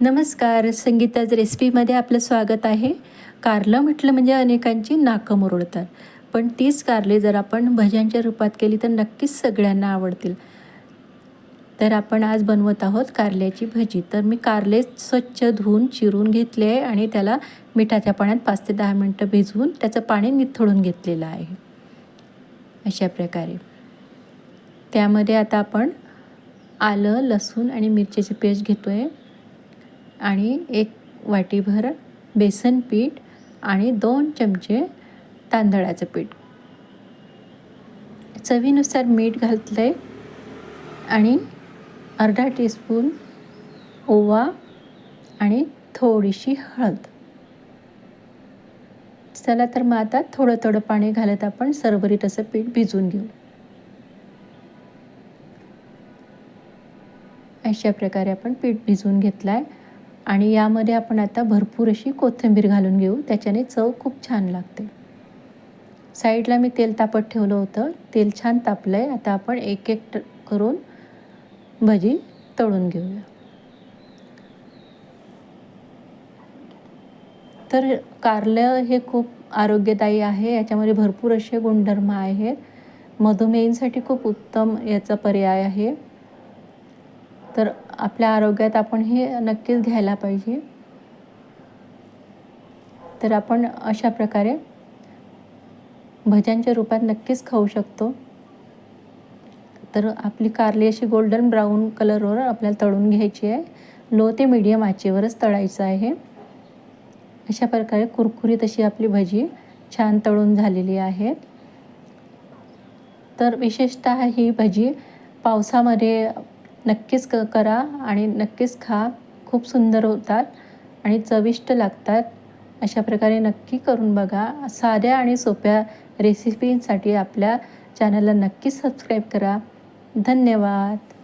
नमस्कार. संगीताज रेसिपीमध्ये आपलं स्वागत आहे. कारलं म्हटलं म्हणजे अनेकांची नाकं मुरडतात पण तीच कारले जर आपण भज्यांच्या रूपात केली तर नक्कीच सगळ्यांना आवडतील. तर आपण आज बनवत आहोत कारल्याची भजी. तर मी कारले स्वच्छ धुवून चिरून घेतले आहे आणि त्याला मिठाच्या पाण्यात पाच ते दहा मिनटं भिजवून त्याचं पाणी निथळून घेतलेलं आहे. अशा प्रकारे. त्यामध्ये आता आपण आलं लसूण आणि मिरचीची पेस्ट घेतो आहे आणि एक वाटीभर बेसन पीठ आणि दोन चमचे तांदळाचं पीठ. चवीनुसार मीठ घातलं आहे आणि अर्धा टीस्पून ओवा आणि थोडीशी हळद. चला तर मग आता थोडं थोडं पाणी घालत आपण सरभरीत असं पीठ भिजवून घेऊ. अशा प्रकारे आपण पीठ भिजवून घेतलं आहे आणि यामध्ये आपण आता भरपूर अशी कोथिंबीर घालून घेऊ. त्याच्याने चव खूप छान लागते. साईडला मी तेल तापत ठेवलं होतं. तेल छान तापलं आहे आता आपण एक एक करून भजी तळून घेऊया. तर कारलं हे खूप आरोग्यदायी आहे. याच्यामध्ये भरपूर असे गुणधर्म आहेत. मधुमेहींसाठी खूप उत्तम याचा पर्याय आहे. तर आपल्या आरोग्यात आपण हे नक्कीच घ्यायला पाहिजे. तर आपण अशा प्रकारे भज्यांच्या रूपात नक्कीच खाऊ शकतो. तर आपली कारली अशी गोल्डन ब्राऊन कलरवर आपल्याला तळून घ्यायची आहे. लो ते मीडियम आचेवरच तळायचं आहे. अशा प्रकारे कुरकुरीत अशी आपली भजी छान तळून झालेली आहे. तर विशेषत ही भजी पावसामध्ये नक्कीच क करा आणि नक्कीच खा. खूप सुंदर होतात आणि चविष्ट लागतात. अशा प्रकारे नक्की करून बघा. साध्या आणि सोप्या रेसिपींसाठी आपल्या चॅनलला नक्की सबस्क्राईब करा. धन्यवाद.